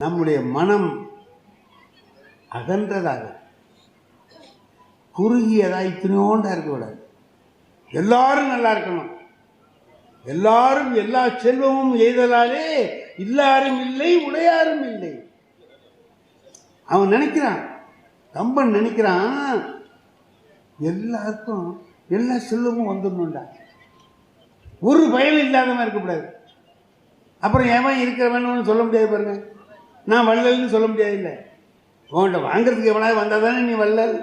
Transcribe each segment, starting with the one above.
நம்முடைய மனம் அகன்றதாக குறுகியதாக இத்தனையோண்டா இருக்கக்கூடாது எல்லாரும் நல்லா இருக்கணும். எல்லாரும் எல்லா செல்வமும் எய்தலாலே இல்லாரும் இல்லை உடையாரும் இல்லை. அவன் நினைக்கிறான் கம்பன் நினைக்கிறான் எல்லாருக்கும் எல்லா செல்வமும் வந்துடணும்டா. ஒரு பயனும் இல்லாதவன் இருக்கக்கூடாது. அப்புறம் ஏவான் இருக்கிற வேணும்னு சொல்ல முடியாது பாருங்க. நான் வள்ளல்னு சொல்ல முடியாது இல்லை உன்கிட்ட வாங்குறதுக்கு எவனாவது வந்தால் தானே நீ வள்ளல்?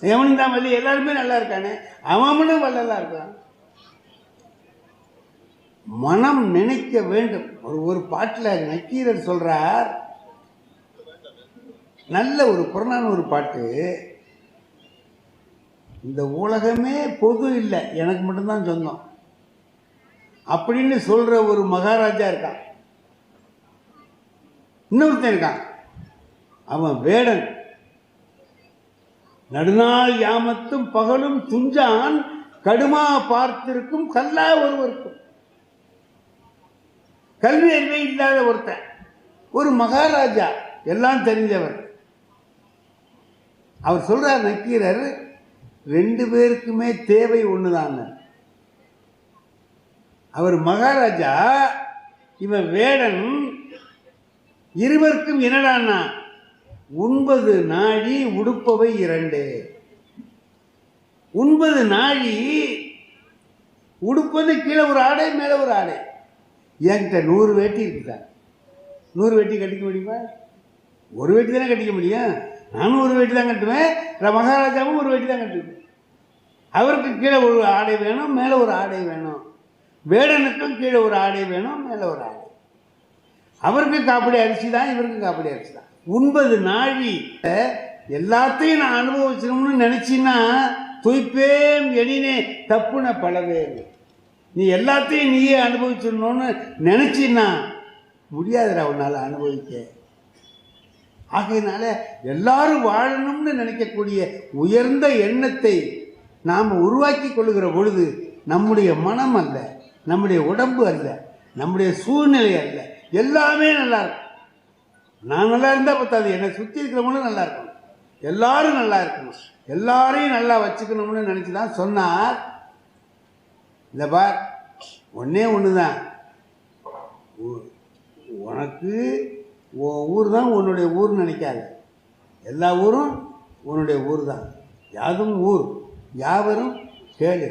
எவனும் தான் வள்ளி எல்லாருமே நல்லா இருக்கானே. அவனும் வள்ளலாக இருக்கான். மனம் நினைக்க வேண்டும். ஒரு ஒரு பாட்டில் நக்கீரர் சொல்கிறார் நல்ல ஒரு புறநான ஒரு பாட்டு. இந்த உலகமே பொது இல்லை. எனக்கு மட்டும்தான் சொந்தம். அப்படின்னு சொல்கிற ஒரு மகாராஜா இருக்கான். இன்னொருத்தன் இருக்கான். அவன் வேடன். நடுநாள் யாமத்தும் பகலும் துஞ்சான் கடுமா பார்த்திருக்கும் கல்லா ஒருவருக்கும். கல்வி அறிவே இல்லாத ஒருத்தன். ஒரு மகாராஜா எல்லாம் தெரிஞ்சவர். அவர் சொல்றார் நக்கீரர் ரெண்டு பேருக்குமே தேவை ஒண்ணுதான் அவர் மகாராஜா இவன் வேடன் இருவருக்கும் என்னடான்னா ஒன்பது நாழி உடுப்பவை இரண்டு. ஒன்பது நாழி உடுப்பது கீழே ஒரு ஆடை மேலே ஒரு ஆடை. என்கிட்ட நூறு வேட்டி இருக்குதா? நூறு வேட்டி கட்டிக்க முடியுமா? ஒரு வேட்டி தானே கட்டிக்க முடியும். நானும் ஒரு வேட்டி தான் கட்டுவேன். மகாராஜாவும் ஒரு வேட்டி தான் கட்டுவேன் அவருக்கு கீழே ஒரு ஆடை வேணும் மேலே ஒரு ஆடை வேணும். வேடனுக்கும் கீழே ஒரு ஆடை வேணும் மேலே ஒரு ஆடை. அவருக்கு காப்படி அரிசி தான் இவருக்கும் காப்படி அரிசி தான். உண்பது நாழி எல்லாத்தையும் நான் அனுபவிச்சிடணும்னு நினச்சின்னா துய்ப்பேம் எனினே தப்புன பலவே நீ எல்லாத்தையும் நீயே அனுபவிச்சிடணும்னு நினச்சின்னா முடியாதுடா உன்னால் அனுபவிக்க. ஆகையினால எல்லாரும் வாழணும்னு நினைக்கக்கூடிய உயர்ந்த எண்ணத்தை நாம் உருவாக்கி கொள்ளுகிற பொழுது நம்முடைய மனம் அல்ல நம்முடைய உடம்பு அல்ல நம்முடைய சூழ்நிலை அல்ல எல்லாமே நல்லா இருக்கும். நான் நல்லா இருந்தால் பத்தாது. என்னை சுற்றி இருக்கிறவங்களும் நல்லா இருக்கணும். எல்லாரும் நல்லா இருக்கணும். எல்லாரையும் நல்லா வச்சுக்கணும்னு நினச்சி தான் சொன்னார். இந்த பார் ஒன்றே ஒன்று தான் உனக்கு உன் ஊர் தான் உன்னுடைய ஊர்னு நினைக்காது. எல்லா ஊரும் உன்னுடைய ஊர் தான் யாதும் ஊர் யாவரும் கேளு.